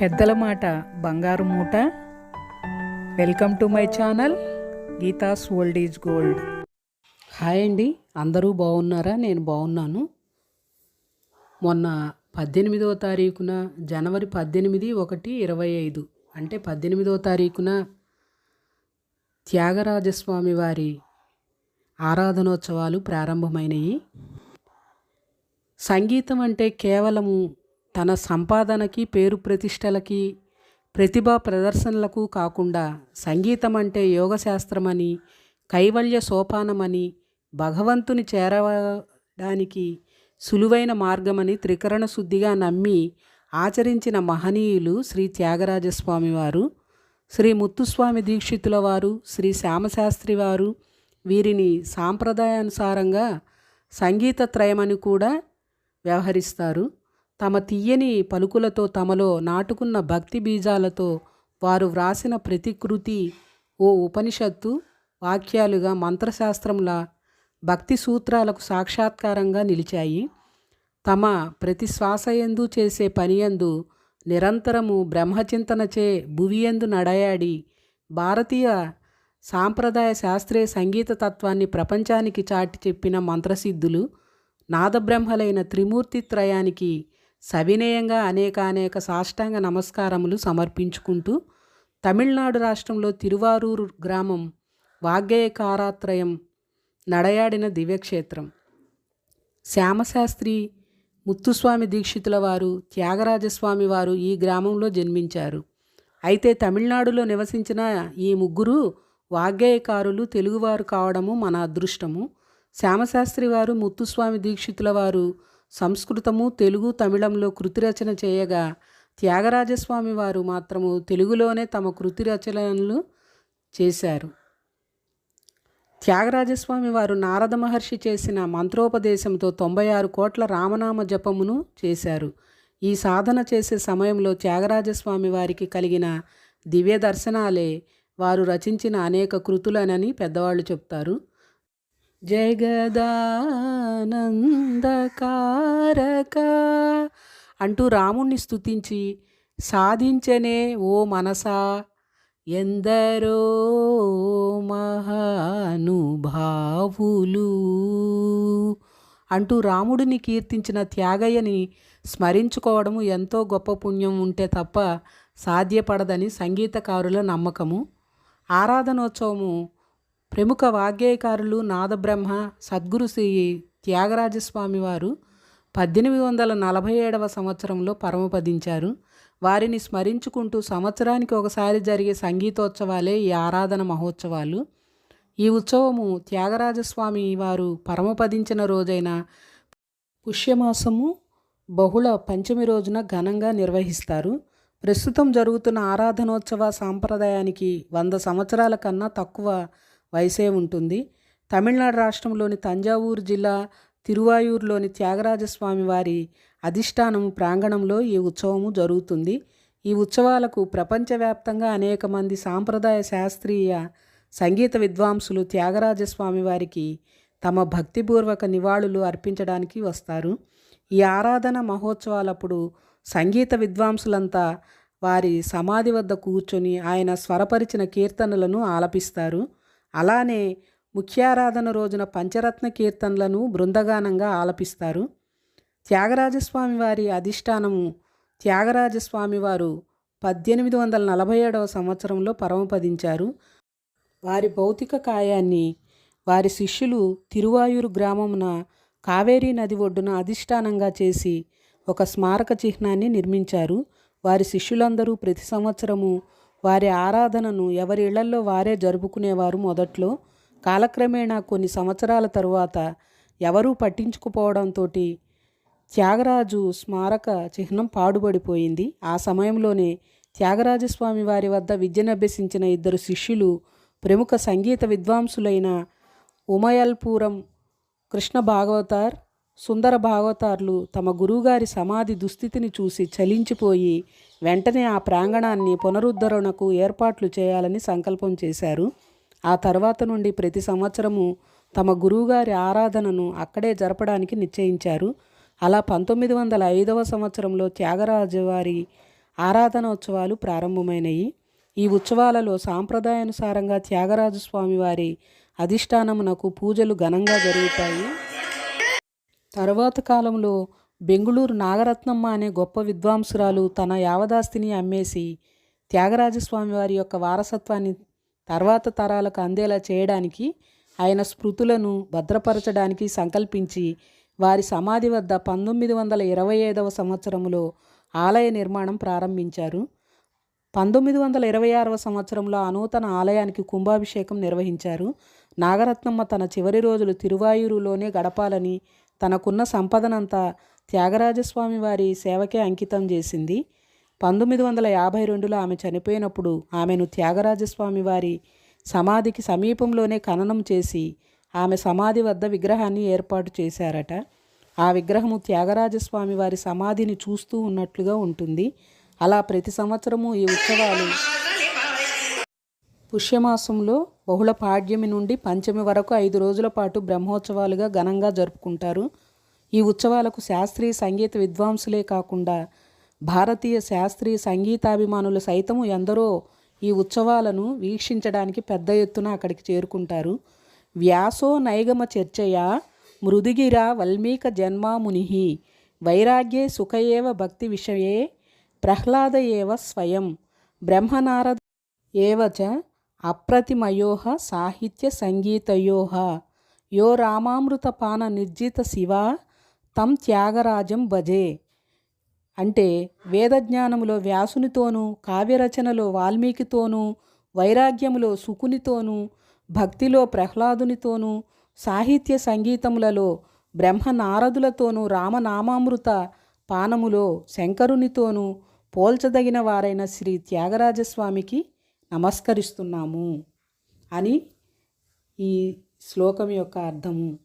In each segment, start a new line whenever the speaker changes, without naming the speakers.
పెద్దల మాట బంగారు మూట. Welcome to my channel Geetha's old is gold. Hi అండి అందరూ బాగున్నారా? నేను బాగున్నాను. మొన్న పద్దెనిమిదవ తారీఖున జనవరి పద్దెనిమిది ఒకటి ఇరవై ఐదు అంటే పద్దెనిమిదవ తారీఖున త్యాగరాజస్వామి వారి ఆరాధనోత్సవాలు ప్రారంభమైనవి సంగీతం అంటే కేవలము తన సంపాదనకి పేరు ప్రతిష్టలకి ప్రతిభా ప్రదర్శనలకు కాకుండా సంగీతం అంటే యోగశాస్త్రమని కైవల్య సోపానమని భగవంతుని చేరవడానికి సులువైన మార్గమని త్రికరణ శుద్ధిగా నమ్మి ఆచరించిన మహనీయులు శ్రీ త్యాగరాజస్వామి వారు శ్రీ ముత్తుస్వామి దీక్షితుల వారు శ్రీ శ్యామశాస్త్రి వారు వీరిని సాంప్రదాయానుసారంగా సంగీత త్రయమని కూడా వ్యవహరిస్తారు. తమ తీయని పలుకులతో తమలో నాటుకున్న భక్తి బీజాలతో వారు వ్రాసిన ప్రతికృతి ఓ ఉపనిషత్తు వాక్యాలుగా మంత్రశాస్త్రంలా భక్తి సూత్రాలకు సాక్షాత్కారంగా నిలిచాయి. తమ ప్రతి శ్వాసయందు చేసే పనియందు నిరంతరము బ్రహ్మచింతనచే భువియందు నడయాడి భారతీయ సాంప్రదాయ శాస్త్రీయ సంగీత తత్వాన్ని ప్రపంచానికి చాటి చెప్పిన మంత్రసిద్ధులు నాదబ్రహ్మలైన త్రిమూర్తి త్రయానికి సవినయంగా అనేకానేక అనేక సాష్టాంగ నమస్కారములు సమర్పించుకుంటూ తమిళనాడు రాష్ట్రంలో తిరువారూరు గ్రామం వాగ్గేయకారాత్రయం నడయాడిన దివ్యక్షేత్రం. శ్యామశాస్త్రి ముత్తుస్వామి దీక్షితుల వారు త్యాగరాజస్వామి వారు ఈ గ్రామంలో జన్మించారు. అయితే తమిళనాడులో నివసించిన ఈ ముగ్గురు వాగ్గేయకారులు తెలుగువారు కావడము మన అదృష్టము. శ్యామశాస్త్రి వారు ముత్తుస్వామి దీక్షితుల వారు సంస్కృతము తెలుగు తమిళంలో కృతి రచన చేయగా త్యాగరాజస్వామి వారు మాత్రము తెలుగులోనే తమ కృతి రచనలు చేశారు. త్యాగరాజస్వామి వారు నారద మహర్షి చేసిన మంత్రోపదేశంతో తొంభై ఆరు కోట్ల రామనామ జపమును చేశారు. ఈ సాధన చేసే సమయంలో త్యాగరాజస్వామి వారికి కలిగిన దివ్య దర్శనాలే వారు రచించిన అనేక కృతులనని పెద్దవాళ్ళు చెప్తారు. జగదానందకారక. అంటూ రాముణ్ణి స్థుతించి సాధించనే ఓ మనసా. ఎందరో మహానుభావులు అంటూ రాముడిని కీర్తించిన త్యాగయ్యని స్మరించుకోవడము ఎంతో గొప్ప పుణ్యం ఉంటే తప్ప సాధ్యపడదని సంగీతకారుల నమ్మకము. ఆరాధనోత్సవము ప్రముఖ వాగ్గేయకారులు నాదబ్రహ్మ సద్గురు శ్రీ త్యాగరాజస్వామి వారు పద్దెనిమిది వందల నలభై ఏడవ సంవత్సరంలో పరమపదించారు వారిని స్మరించుకుంటూ సంవత్సరానికి ఒకసారి జరిగే సంగీతోత్సవాలే ఈ ఆరాధన మహోత్సవాలు. ఈ ఉత్సవము త్యాగరాజస్వామి వారు పరమపదించిన రోజైన పుష్యమాసము బహుళ పంచమి రోజున ఘనంగా నిర్వహిస్తారు. ప్రస్తుతం జరుగుతున్న ఆరాధనోత్సవ సాంప్రదాయానికి వంద సంవత్సరాల కన్నా తక్కువ వయసే ఉంటుంది. తమిళనాడు రాష్ట్రంలోని తంజావూరు జిల్లా తిరువాయూరులోని త్యాగరాజస్వామి వారి అధిష్టానం ప్రాంగణంలో ఈ ఉత్సవము జరుగుతుంది. ఈ ఉత్సవాలకు ప్రపంచవ్యాప్తంగా అనేక మంది సాంప్రదాయ శాస్త్రీయ సంగీత విద్వాంసులు త్యాగరాజస్వామి వారికి తమ భక్తిపూర్వక నివాళులు అర్పించడానికి వస్తారు. ఈ ఆరాధన మహోత్సవాలప్పుడు సంగీత విద్వాంసులంతా వారి సమాధి వద్ద కూర్చొని ఆయన స్వరపరిచిన కీర్తనలను ఆలపిస్తారు. అలానే ముఖ్యారాధన రోజున పంచరత్న కీర్తనలను బృందగానంగా ఆలపిస్తారు. త్యాగరాజస్వామి వారి అధిష్టానము త్యాగరాజస్వామి వారు పద్దెనిమిది వందల నలభై ఏడవ సంవత్సరంలో పరమపదించారు. వారి భౌతిక కాయాన్ని వారి శిష్యులు తిరువాయూరు గ్రామమున కావేరీ నది ఒడ్డున అధిష్టానంగా చేసి ఒక స్మారక చిహ్నాన్ని నిర్మించారు. వారి శిష్యులందరూ ప్రతి సంవత్సరము వారి ఆరాధనను ఎవరి ఇళ్ళల్లో వారే జరుపుకునేవారు మొదట్లో. కాలక్రమేణా కొన్ని సంవత్సరాల తరువాత ఎవరూ పట్టించుకుపోవడంతో త్యాగరాజు స్మారక చిహ్నం పాడుబడిపోయింది. ఆ సమయంలోనే త్యాగరాజస్వామి వారి వద్ద విద్యనభ్యసించిన ఇద్దరు శిష్యులు ప్రముఖ సంగీత విద్వాంసులైన ఉమయల్పురం కృష్ణ భాగవతార్ సుందర భాగవతార్లు తమ గురువుగారి సమాధి దుస్థితిని చూసి చలించిపోయి వెంటనే ఆ ప్రాంగణాన్ని పునరుద్ధరణకు ఏర్పాట్లు చేయాలని సంకల్పం చేశారు. ఆ తర్వాత నుండి ప్రతి సంవత్సరము తమ గురువుగారి ఆరాధనను అక్కడే జరపడానికి నిశ్చయించారు. అలా పంతొమ్మిది వందల ఐదవ సంవత్సరంలో త్యాగరాజు వారి ఆరాధనోత్సవాలు ప్రారంభమైనవి ఈ ఉత్సవాలలో సాంప్రదాయానుసారంగా త్యాగరాజు స్వామి వారి అధిష్టానమునకు పూజలు ఘనంగా జరుగుతాయి. తర్వాత కాలంలో బెంగుళూరు నాగరత్నమ్మ అనే గొప్ప విద్వాంసురాలు తన యావదాస్తిని అమ్మేసి త్యాగరాజస్వామి వారి యొక్క వారసత్వాన్ని తర్వాత తరాలకు అందేలా చేయడానికి ఆయన స్మృతులను భద్రపరచడానికి సంకల్పించి వారి సమాధి వద్ద పంతొమ్మిది వందల ఇరవై ఐదవ సంవత్సరంలో ఆలయ నిర్మాణం ప్రారంభించారు. పంతొమ్మిది వందల ఇరవై ఆరవ సంవత్సరంలో ఆ నూతన ఆలయానికి కుంభాభిషేకం నిర్వహించారు. నాగరత్నమ్మ తన చివరి రోజులు తిరువాయూరులోనే గడపాలని తనకున్న సంపదనంతా త్యాగరాజస్వామి వారి సేవకే అంకితం చేసింది. పంతొమ్మిది వందల యాభై రెండులో ఆమె చనిపోయినప్పుడు ఆమెను త్యాగరాజస్వామి వారి సమాధికి సమీపంలోనే ఖననం చేసి ఆమె సమాధి వద్ద విగ్రహాన్ని ఏర్పాటు చేశారట. ఆ విగ్రహము త్యాగరాజస్వామి వారి సమాధిని చూస్తూ ఉన్నట్లుగా ఉంటుంది. అలా ప్రతి సంవత్సరము ఈ ఉత్సవాలు పుష్యమాసంలో బహుళ పాడ్యమి నుండి పంచమి వరకు ఐదు రోజుల పాటు బ్రహ్మోత్సవాలుగా ఘనంగా జరుపుకుంటారు. ఈ ఉత్సవాలకు శాస్త్రీయ సంగీత విద్వాంసులే కాకుండా భారతీయ శాస్త్రీయ సంగీతాభిమానులు సైతము ఎందరో ఈ ఉత్సవాలను వీక్షించడానికి పెద్ద ఎత్తున అక్కడికి చేరుకుంటారు. వ్యాసో నైగమ చర్చయ మృదుగిర వల్మీక జన్మాముని వైరాగ్యే సుఖయేవ భక్తి విషయే ప్రహ్లాద ఏవ స్వయం బ్రహ్మనారద ఏవచ అప్రతిమయోహ సాహిత్య సంగీతయోహ యో రామామృతపాన నిర్జిత శివ తం త్యాగరాజం భజే. అంటే వేదజ్ఞానములో వ్యాసునితోనూ కావ్యరచనలో వాల్మీకితోనూ వైరాగ్యములో సుకునితోనూ భక్తిలో ప్రహ్లాదునితోనూ సాహిత్య సంగీతములలో బ్రహ్మనారదులతోనూ రామనామామృత పానములో శంకరునితోనూ పోల్చదగిన వారైన శ్రీ త్యాగరాజస్వామికి నమస్కరిస్తున్నాము అని ఈ శ్లోకం యొక్క అర్థము.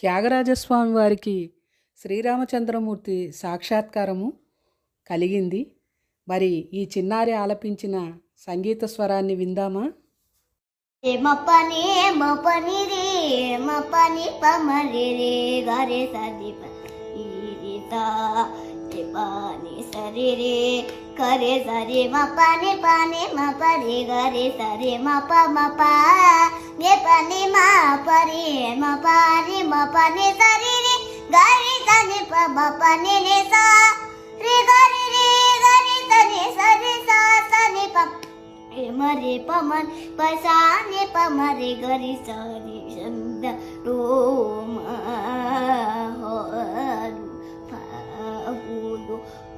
త్యాగరాజస్వామి వారికి శ్రీరామచంద్రమూర్తి సాక్షాత్కారము కలిగింది. మరి ఈ చిన్నారి ఆలపించిన సంగీత స్వరాన్ని విందామా?
పని మపని మపని రే పని పమరి రే గరే సరి పని సరి రే. కరే సరి మపని పని మపరి గరే సరి మప మప మే పని మా పరి మపని మపని సరి రే గరి తని ప మపని నే సా రే గరి రే గరి తని సరి సా తని ప మరే పమన్ పసానే పమరే గరి సరి చంద రోమహరు పరమ భాగవత మౌని వర శశి విభాకర సనక సనందనా దిగీష సుర కిం పురుష కనక కశిపు సుత నారద తుంబురు